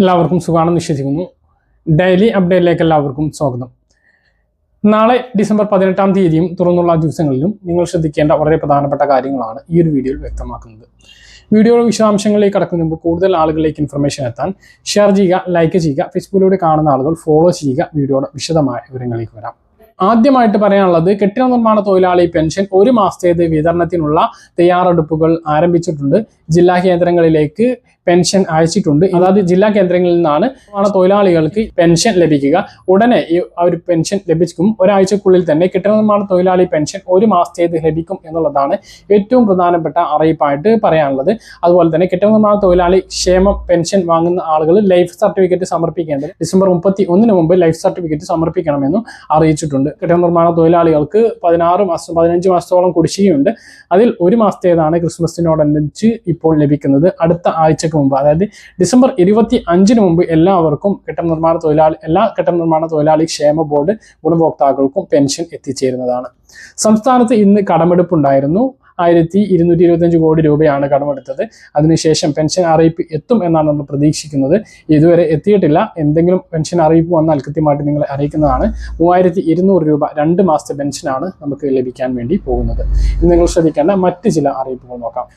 എല്ലാവർക്കും സുഖമാണെന്ന് വിശ്വസിക്കുന്നു. ഡെയിലി അപ്ഡേറ്റിലേക്ക് എല്ലാവർക്കും സ്വാഗതം. നാളെ ഡിസംബർ പതിനെട്ടാം തീയതിയും തുറന്നുള്ള ദിവസങ്ങളിലും നിങ്ങൾ ശ്രദ്ധിക്കേണ്ട വളരെ പ്രധാനപ്പെട്ട കാര്യങ്ങളാണ് ഈ ഒരു വീഡിയോയിൽ വ്യക്തമാക്കുന്നത്. വീഡിയോയുടെ വിശദാംശങ്ങളിലേക്ക് കടക്കുന്നതിന് മുമ്പ് കൂടുതൽ ആളുകളിലേക്ക് ഇൻഫർമേഷൻ എത്താൻ ഷെയർ ചെയ്യുക ലൈക്ക് ചെയ്യുക ഫേസ്ബുക്കിലൂടെ കാണുന്ന ആളുകൾ ഫോളോ ചെയ്യുക വീഡിയോയുടെ വിശദമായ വിവരങ്ങളിലേക്ക് വരാം. ആദ്യമായിട്ട് പറയാനുള്ളത് കെട്ടിട നിർമ്മാണ തൊഴിലാളി പെൻഷൻ ഒരു മാസത്തേത് വിതരണത്തിനുള്ള തയ്യാറെടുപ്പുകൾ ആരംഭിച്ചിട്ടുണ്ട്. ജില്ലാ കേന്ദ്രങ്ങളിലേക്ക് പെൻഷൻ അയച്ചിട്ടുണ്ട്. അതായത് ജില്ലാ കേന്ദ്രങ്ങളിൽ നിന്നാണ് ആണ് തൊഴിലാളികൾക്ക് പെൻഷൻ ലഭിക്കുക. ഉടനെ ഈ ഒരു പെൻഷൻ ലഭിക്കും. ഒരാഴ്ചക്കുള്ളിൽ തന്നെ കിട്ടുന്നതുമാണ് തൊഴിലാളി പെൻഷൻ ഒരു മാസത്തേത് ലഭിക്കും എന്നുള്ളതാണ് ഏറ്റവും പ്രധാനപ്പെട്ട അറിയിപ്പായിട്ട് പറയാനുള്ളത്. അതുപോലെ തന്നെ കിട്ടുന്നതുമാണ് തൊഴിലാളി ക്ഷേമ പെൻഷൻ വാങ്ങുന്ന ആളുകൾ ലൈഫ് സർട്ടിഫിക്കറ്റ് സമർപ്പിക്കേണ്ടത് ഡിസംബർ മുപ്പത്തി ഒന്നിന് മുമ്പ് ലൈഫ് സർട്ടിഫിക്കറ്റ് സമർപ്പിക്കണമെന്നും അറിയിച്ചിട്ടുണ്ട്. കെട്ടിട നിർമ്മാണ തൊഴിലാളികൾക്ക് പതിനാറ് മാസം പതിനഞ്ച് മാസത്തോളം കുടിശ്ശികയുണ്ട്. അതിൽ ഒരു മാസത്തേതാണ് ക്രിസ്മസിനോടനുബന്ധിച്ച് ഇപ്പോൾ ലഭിക്കുന്നത്. അടുത്ത ആഴ്ചക്ക് മുമ്പ് അതായത് ഡിസംബർ ഇരുപത്തി അഞ്ചിന് മുമ്പ് എല്ലാവർക്കും കെട്ടിട നിർമ്മാണ തൊഴിലാളി എല്ലാ കെട്ടിട നിർമ്മാണ തൊഴിലാളി ക്ഷേമ ബോർഡ് ഗുണഭോക്താക്കൾക്കും പെൻഷൻ എത്തിച്ചേരുന്നതാണ്. സംസ്ഥാനത്ത് ഇന്ന് കടമെടുപ്പുണ്ടായിരുന്നു. ആയിരത്തി ഇരുന്നൂറ്റി ഇരുപത്തഞ്ച് കോടി രൂപയാണ് കടമെടുത്തത്. അതിനുശേഷം പെൻഷൻ അറിയിപ്പ് എത്തും എന്നാണ് നമ്മൾ പ്രതീക്ഷിക്കുന്നത്. ഇതുവരെ എത്തിയിട്ടില്ല. എന്തെങ്കിലും പെൻഷൻ അറിയിപ്പ് വന്നാൽ കൃത്യമായിട്ട് നിങ്ങളെ അറിയിക്കുന്നതാണ്. മൂവായിരത്തി ഇരുന്നൂറ് രൂപ രണ്ട് മാസത്തെ പെൻഷനാണ് നമുക്ക് ലഭിക്കാൻ വേണ്ടി പോകുന്നത്. ഇന്ന് നിങ്ങൾ ശ്രദ്ധിക്കേണ്ട മറ്റ് ചില അറിയിപ്പുകൾ നോക്കാം.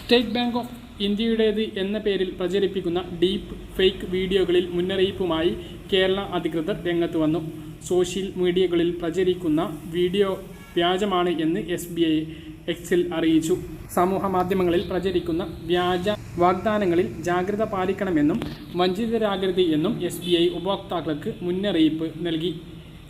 സ്റ്റേറ്റ് ബാങ്ക് ഓഫ് ഇന്ത്യയുടേത് എന്ന പേരിൽ പ്രചരിപ്പിക്കുന്ന ഡീപ്പ് ഫേക്ക് വീഡിയോകളിൽ മുന്നറിയിപ്പുമായി കേരള അധികൃതർ രംഗത്ത് വന്നു. സോഷ്യൽ മീഡിയകളിൽ പ്രചരിക്കുന്ന വീഡിയോ വ്യാജമാണ് എന്ന് എസ് ബി ഐ എക്സിൽ അറിയിച്ചു. സമൂഹ മാധ്യമങ്ങളിൽ പ്രചരിക്കുന്ന വ്യാജ വാഗ്ദാനങ്ങളിൽ ജാഗ്രത പാലിക്കണമെന്നും വഞ്ചിതരാകരുത് എന്നും എസ് ബി ഐ ഉപഭോക്താക്കൾക്ക് മുന്നറിയിപ്പ് നൽകി.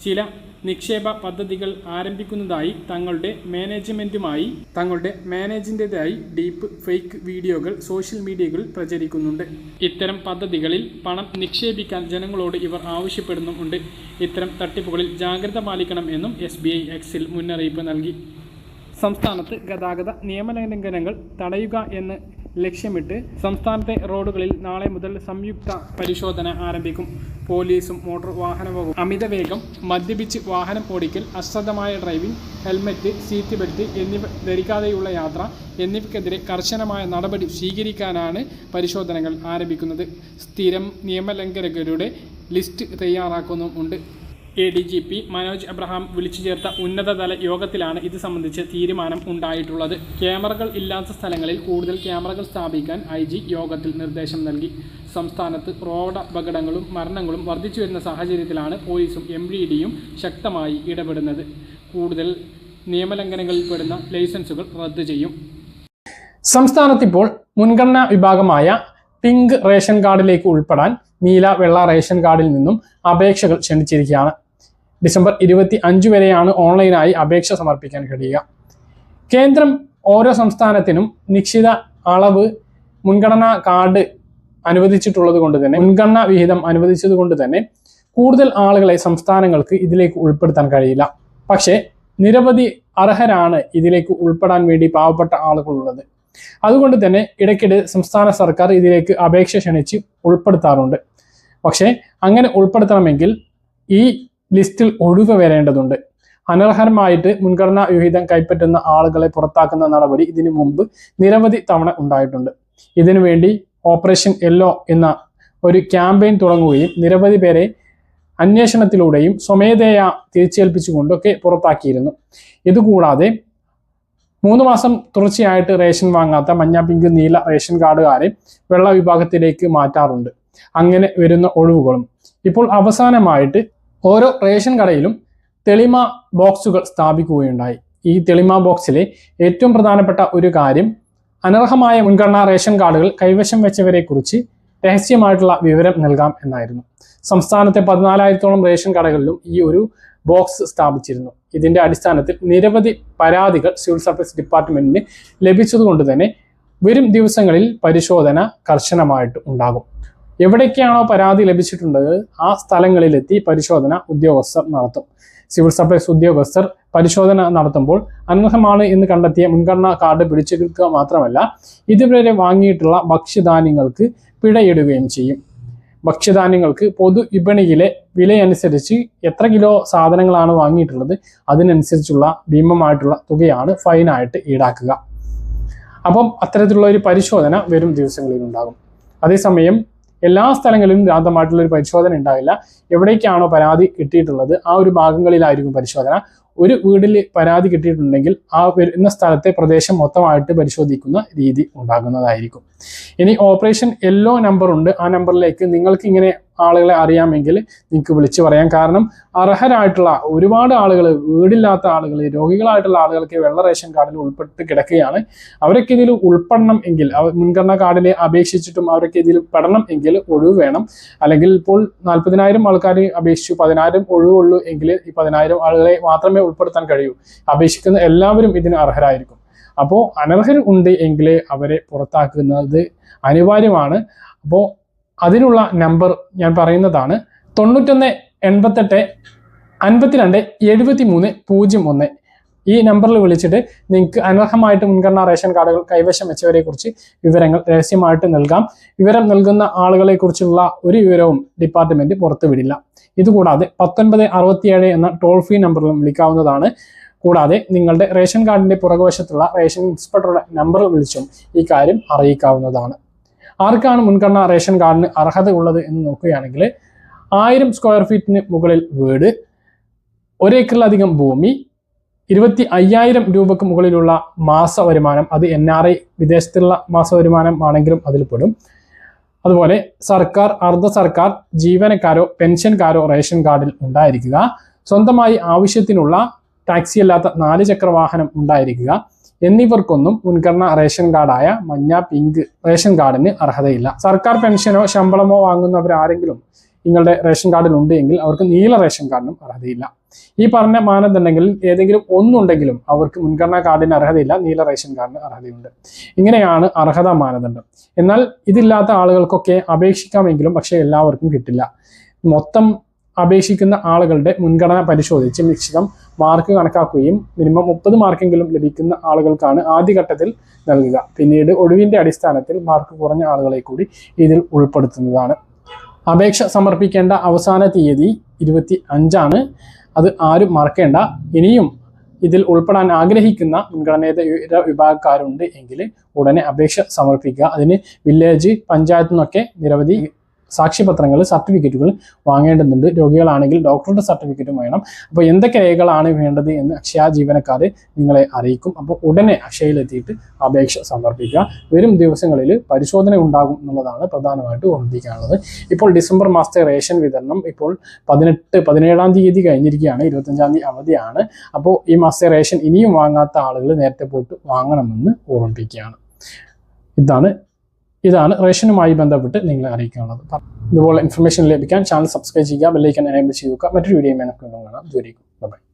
ചില നിക്ഷേപ പദ്ധതികൾ ആരംഭിക്കുന്നതായി തങ്ങളുടെ മാനേജ്മെന്റുമായി തങ്ങളുടെ മാനേജിന്റെതായി ഡീപ്പ് ഫേക്ക് വീഡിയോകൾ സോഷ്യൽ മീഡിയകളിൽ പ്രചരിക്കുന്നുണ്ട്. ഇത്തരം പദ്ധതികളിൽ പണം നിക്ഷേപിക്കാൻ ജനങ്ങളോട് ഇവർ ആവശ്യപ്പെടുന്നുമുണ്ട് ഇത്തരം തട്ടിപ്പുകളിൽ ജാഗ്രത പാലിക്കണം എന്നും എസ് ബി ഐ എക്സിൽ മുന്നറിയിപ്പ് നൽകി. സംസ്ഥാനത്ത് ഗതാഗത നിയമലംഘനങ്ങൾ തടയുക എന്ന് ലക്ഷ്യമിട്ട് സംസ്ഥാനത്തെ റോഡുകളിൽ നാളെ മുതൽ സംയുക്ത പരിശോധന ആരംഭിക്കും. പോലീസും മോട്ടോർ വാഹന വകുപ്പ് അമിത വേഗം മദ്യപിച്ച് വാഹനം ഓടിക്കൽ അശ്രദ്ധമായ ഡ്രൈവിംഗ് ഹെൽമറ്റ് സീറ്റ് ബെൽറ്റ് എന്നിവ ധരിക്കാതെയുള്ള യാത്ര എന്നിവയ്ക്കെതിരെ കർശനമായ നടപടി സ്വീകരിക്കാനാണ് പരിശോധനകൾ ആരംഭിക്കുന്നത്. സ്ഥിരം നിയമലംഘകരുടെ list തയ്യാറാക്കുന്നുമുണ്ട് A D G P Manoj Abraham വിളിച്ചു ചേർത്ത ഉന്നതതല യോഗത്തിലാണ് ഇത് സംബന്ധിച്ച് തീരുമാനം ഉണ്ടായിട്ടുള്ളത്. ക്യാമറകൾ ഇല്ലാത്ത സ്ഥലങ്ങളിൽ കൂടുതൽ ക്യാമറകൾ സ്ഥാപിക്കാൻ ഐ യോഗത്തിൽ നിർദ്ദേശം നൽകി. സംസ്ഥാനത്ത് റോഡ് അപകടങ്ങളും മരണങ്ങളും വർദ്ധിച്ചു വരുന്ന സാഹചര്യത്തിലാണ് പോലീസും എം ഡി ഡിയും ശക്തമായി ഇടപെടുന്നത്. കൂടുതൽ നിയമലംഘനങ്ങളിൽ പെടുന്ന ലൈസൻസുകൾ റദ്ദു ചെയ്യും. സംസ്ഥാനത്തിപ്പോൾ മുൻഗണനാ വിഭാഗമായ പിങ്ക് റേഷൻ കാർഡിലേക്ക് ഉൾപ്പെടാൻ നീല വെള്ള റേഷൻ കാർഡിൽ നിന്നും അപേക്ഷകൾ ക്ഷണിച്ചിരിക്കുകയാണ്. ഡിസംബർ ഇരുപത്തി അഞ്ച് വരെയാണ് ഓൺലൈനായി അപേക്ഷ സമർപ്പിക്കാൻ കഴിയുക. കേന്ദ്രം ഓരോ സംസ്ഥാനത്തിനും നിശ്ചിത അളവ് മുൻഗണനാ കാർഡ് അനുവദിച്ചിട്ടുള്ളത് കൊണ്ട് തന്നെ മുൻഗണന വിഹിതം അനുവദിച്ചത് കൊണ്ട് തന്നെ കൂടുതൽ ആളുകളെ സംസ്ഥാനങ്ങൾക്ക് ഇതിലേക്ക് ഉൾപ്പെടുത്താൻ കഴിയില്ല. പക്ഷേ നിരവധി അർഹരാണ് ഇതിലേക്ക് ഉൾപ്പെടാൻ വേണ്ടി പാവപ്പെട്ട ആളുകളുള്ളത്. അതുകൊണ്ട് തന്നെ ഇടയ്ക്കിടെ സംസ്ഥാന സർക്കാർ ഇതിലേക്ക് അപേക്ഷ ക്ഷണിച്ച് ഉൾപ്പെടുത്താറുണ്ട്. പക്ഷേ അങ്ങനെ ഉൾപ്പെടുത്തണമെങ്കിൽ ഈ ലിസ്റ്റിൽ ഒഴിവ് വരേണ്ടതുണ്ട്. അനർഹരമായിട്ട് മുൻഗണനാ വിഹിതം കൈപ്പറ്റുന്ന ആളുകളെ പുറത്താക്കുന്ന നടപടി ഇതിനു മുമ്പ് നിരവധി തവണ ഉണ്ടായിട്ടുണ്ട്. ഇതിനു വേണ്ടി ഓപ്പറേഷൻ യെല്ലോ എന്ന ഒരു ക്യാമ്പയിൻ തുടങ്ങുകയും നിരവധി പേരെ അന്വേഷണത്തിലൂടെയും സ്വമേധയാ തിരിച്ചേൽപ്പിച്ചുകൊണ്ടൊക്കെ പുറത്താക്കിയിരുന്നു. ഇതുകൂടാതെ മൂന്ന് മാസം തുടർച്ചയായിട്ട് റേഷൻ വാങ്ങാത്ത മഞ്ഞ പിങ്ക് നീല റേഷൻ കാർഡുകാരെ വെള്ള വിഭാഗത്തിലേക്ക് മാറ്റാറുണ്ട്. അങ്ങനെ വരുന്ന ഒഴിവുകളും. ഇപ്പോൾ അവസാനമായിട്ട് ഓരോ റേഷൻ കടയിലും തെളിമ ബോക്സുകൾ സ്ഥാപിക്കുകയുണ്ടായി. ഈ തെളിമ ബോക്സിലെ ഏറ്റവും പ്രധാനപ്പെട്ട ഒരു കാര്യം അനർഹമായ മുൻഗണനാ റേഷൻ കാർഡുകൾ കൈവശം വെച്ചവരെക്കുറിച്ച് രഹസ്യമായിട്ടുള്ള വിവരം നൽകാം എന്നായിരുന്നു. സംസ്ഥാനത്തെ പതിനാലായിരത്തോളം റേഷൻ കടകളിലും ഈ ഒരു ബോക്സ് സ്ഥാപിച്ചിരുന്നു. ഇതിന്റെ അടിസ്ഥാനത്തിൽ നിരവധി പരാതികൾ സിവിൽ സർവീസ് ഡിപ്പാർട്ട്മെന്റിന് ലഭിച്ചതുകൊണ്ട് തന്നെ വരും ദിവസങ്ങളിൽ പരിശോധന കർശനമായിട്ട് ഉണ്ടാകും. എവിടേക്കാണോ പരാതി ലഭിച്ചിട്ടുള്ളത് ആ സ്ഥലങ്ങളിലെത്തി പരിശോധന ഉദ്യോഗസ്ഥർ നടത്തും. സിവിൽ സപ്ലൈസ് ഉദ്യോഗസ്ഥർ പരിശോധന നടത്തുമ്പോൾ അനർഹമാണ് എന്ന് കണ്ടെത്തിയ മുൻഗണനാ കാർഡ് പിടിച്ചെടുക്കുക മാത്രമല്ല ഇതുവരെ വാങ്ങിയിട്ടുള്ള ഭക്ഷ്യധാന്യങ്ങൾക്ക് പിഴയിടുകയും ചെയ്യും. ഭക്ഷ്യധാന്യങ്ങൾക്ക് പൊതു വിപണിയിലെ വിലയനുസരിച്ച് എത്ര കിലോ സാധനങ്ങളാണ് വാങ്ങിയിട്ടുള്ളത് അതിനനുസരിച്ചുള്ള ഭീമമായിട്ടുള്ള തുകയാണ് ഫൈനായിട്ട് ഈടാക്കുക. അപ്പം അത്തരത്തിലുള്ള ഒരു പരിശോധന വരും ദിവസങ്ങളിൽ ഉണ്ടാകും അതേസമയം എല്ലാ സ്ഥലങ്ങളിലും ഭ്രാന്തമായിട്ടുള്ള ഒരു പരിശോധന ഉണ്ടാവില്ല. എവിടേക്കാണോ പരാതി കിട്ടിയിട്ടുള്ളത് ആ ഒരു ഭാഗങ്ങളിലായിരിക്കും പരിശോധന. ഒരു വീടിൽ പരാതി കിട്ടിയിട്ടുണ്ടെങ്കിൽ ആ വരുന്ന സ്ഥലത്തെ പ്രദേശം മൊത്തമായിട്ട് പരിശോധിക്കുന്ന രീതി ഉണ്ടാകുന്നതായിരിക്കും. ഇനി ഓപ്പറേഷൻ യെല്ലോ നമ്പർ ഉണ്ട്. ആ നമ്പറിലേക്ക് നിങ്ങൾക്ക് ഇങ്ങനെ ആളുകളെ അറിയാമെങ്കിൽ നിങ്ങൾക്ക് വിളിച്ചു പറയാം. കാരണം അർഹരായിട്ടുള്ള ഒരുപാട് ആളുകൾ വീടില്ലാത്ത ആളുകൾ രോഗികളായിട്ടുള്ള ആളുകൾക്ക് വെള്ള റേഷൻ കാർഡിൽ ഉൾപ്പെട്ട് കിടക്കുകയാണ്. അവരൊക്കെ ഇതിൽ ഉൾപ്പെടണം എങ്കിൽ മുൻഗണനാ കാർഡിൽ അപേക്ഷിച്ചിട്ടും അവരൊക്കെ ഇതിൽ പെടണം എങ്കിൽ ഒഴിവ് വേണം. അല്ലെങ്കിൽ ഇപ്പോൾ നാൽപ്പതിനായിരം ആൾക്കാർ അപേക്ഷിച്ചു പതിനായിരം ഒഴിവുള്ളൂ എങ്കിൽ ഈ പതിനായിരം ആളുകളെ മാത്രമേ ഉൾപ്പെടുത്താൻ കഴിയൂ. അപേക്ഷിക്കുന്ന എല്ലാവരും ഇതിന് അർഹരായിരിക്കും. അപ്പോൾ അനർഹർ ഉണ്ട് എങ്കിൽ അവരെ പുറത്താക്കുന്നത് അനിവാര്യമാണ്. അപ്പോൾ അതിനുള്ള നമ്പർ ഞാൻ പറയുന്നതാണ് തൊണ്ണൂറ്റൊന്ന് എൺപത്തെട്ട് അൻപത്തിരണ്ട് എഴുപത്തി മൂന്ന് പൂജ്യം ഒന്ന്. ഈ നമ്പറിൽ വിളിച്ചിട്ട് നിങ്ങൾക്ക് അനർഹമായിട്ട് മുൻഗണനാ റേഷൻ കാർഡുകൾ കൈവശം വെച്ചവരെ കുറിച്ച് വിവരങ്ങൾ രഹസ്യമായിട്ട് നൽകാം. വിവരം നൽകുന്ന ആളുകളെ കുറിച്ചുള്ള ഒരു വിവരവും ഡിപ്പാർട്ട്മെന്റ് പുറത്തുവിടില്ല. ഇതുകൂടാതെ പത്തൊൻപത് അറുപത്തിയേഴ് എന്ന ടോൾ ഫ്രീ നമ്പറിലും വിളിക്കാവുന്നതാണ്. കൂടാതെ നിങ്ങളുടെ റേഷൻ കാർഡിന്റെ പുറകുവശത്തുള്ള റേഷൻ ഇൻസ്പെക്ടറുടെ നമ്പർ വിളിച്ചും ഈ കാര്യം അറിയിക്കാവുന്നതാണ്. ആർക്കാണ് മുൻഗണന റേഷൻ കാർഡിന് അർഹത ഉള്ളത് എന്ന് നോക്കുകയാണെങ്കിൽ ആയിരം സ്ക്വയർ ഫീറ്റിന് മുകളിൽ വീട് ഒരേക്കറിലധികം ഭൂമി ഇരുപത്തി അയ്യായിരം രൂപക്ക് മുകളിലുള്ള മാസ വരുമാനം അത് എൻ ആർ ഐ വിദേശത്തുള്ള മാസ വരുമാനം ആണെങ്കിലും അതിൽ പെടും. അതുപോലെ സർക്കാർ അർദ്ധ സർക്കാർ ജീവനക്കാരോ പെൻഷൻകാരോ റേഷൻ കാർഡിൽ ഉണ്ടായിരിക്കുക. സ്വന്തമായി ആവശ്യത്തിനുള്ള ടാക്സി അല്ലാത്ത നാല് ചക്ര വാഹനം ഉണ്ടായിരിക്കുക. എന്നിവർക്കൊന്നും മുൻഗണന റേഷൻ കാർഡായ മഞ്ഞ പിങ്ക് റേഷൻ കാർഡിന് അർഹതയില്ല. സർക്കാർ പെൻഷനോ ശമ്പളമോ വാങ്ങുന്നവരാരെങ്കിലും നിങ്ങളുടെ റേഷൻ കാർഡിൽ ഉണ്ട് എങ്കിൽ അവർക്ക് നീല റേഷൻ കാർഡിനും അർഹതയില്ല. ഈ പറഞ്ഞ മാനദണ്ഡങ്ങളിൽ ഏതെങ്കിലും ഒന്നുണ്ടെങ്കിലും അവർക്ക് മുൻഗണനാ കാർഡിന് അർഹതയില്ല നീല റേഷൻ കാർഡിന് അർഹതയുണ്ട്. ഇങ്ങനെയാണ് അർഹത മാനദണ്ഡം. എന്നാൽ ഇതില്ലാത്ത ആളുകൾക്കൊക്കെ അപേക്ഷിക്കാമെങ്കിലും പക്ഷേ എല്ലാവർക്കും കിട്ടില്ല. മൊത്തം അപേക്ഷിക്കുന്ന ആളുകളുടെ മുൻഗണന പരിശോധിച്ച് നിശ്ചിതം മാർക്ക് കണക്കാക്കുകയും മിനിമം മുപ്പത് മാർക്കെങ്കിലും ലഭിക്കുന്ന ആളുകൾക്കാണ് ആദ്യഘട്ടത്തിൽ നൽകുക. പിന്നീട് ഒഴിവിന്റെ അടിസ്ഥാനത്തിൽ മാർക്ക് കുറഞ്ഞ ആളുകളെ കൂടി ഇതിൽ ഉൾപ്പെടുത്തുന്നതാണ്. അപേക്ഷ സമർപ്പിക്കേണ്ട അവസാന തീയതി ഇരുപത്തി അഞ്ചാണ് അത് ആരും മറക്കേണ്ട. ഇനിയും ഇതിൽ ഉൾപ്പെടാൻ ആഗ്രഹിക്കുന്ന മുൻഗണനേതര വിഭാഗക്കാരുണ്ട് എങ്കിൽ ഉടനെ അപേക്ഷ സമർപ്പിക്കുക. അതിന് വില്ലേജ് പഞ്ചായത്തു നിന്നൊക്കെ നിരവധി സാക്ഷ്യപത്രങ്ങൾ സർട്ടിഫിക്കറ്റുകൾ വാങ്ങേണ്ടതുണ്ട്. രോഗികളാണെങ്കിൽ ഡോക്ടറുടെ സർട്ടിഫിക്കറ്റും വേണം. അപ്പോൾ എന്തൊക്കെ രേഖകളാണ് വേണ്ടത് എന്ന് അക്ഷയ ജീവനക്കാർ നിങ്ങളെ അറിയിക്കും. അപ്പോൾ ഉടനെ അക്ഷയയിലെത്തിയിട്ട് അപേക്ഷ സമർപ്പിക്കുക. വരും ദിവസങ്ങളിൽ പരിശോധന ഉണ്ടാകും എന്നുള്ളതാണ് പ്രധാനമായിട്ട് ഓർമ്മിപ്പിക്കാനുള്ളത്. ഇപ്പോൾ ഡിസംബർ മാസത്തെ റേഷൻ വിതരണം ഇപ്പോൾ പതിനെട്ട് പതിനേഴാം തീയതി കഴിഞ്ഞിരിക്കുകയാണ്. ഇരുപത്തഞ്ചാം തീയതി അവധിയാണ്. അപ്പോൾ ഈ മാസത്തെ റേഷൻ ഇനിയും വാങ്ങാത്ത ആളുകൾ നേരത്തെ പോയിട്ട് വാങ്ങണമെന്ന് ഓർമ്മിപ്പിക്കുകയാണ്. ഇതാണ് ഇതാണ് റേഷനുമായി ബന്ധപ്പെട്ട് നിങ്ങളെ അറിയിക്കാനുള്ളത്. ഇതുപോലെ ഇൻഫർമേഷൻ ലഭിക്കാൻ ചാനൽ സബ്സ്ക്രൈബ് ചെയ്യുക ബെല്ലൈക്കൻ എനേബിൾ ചെയ്യുക. മറ്റൊരു വീഡിയോ കാണാം. ദൂരേക്കും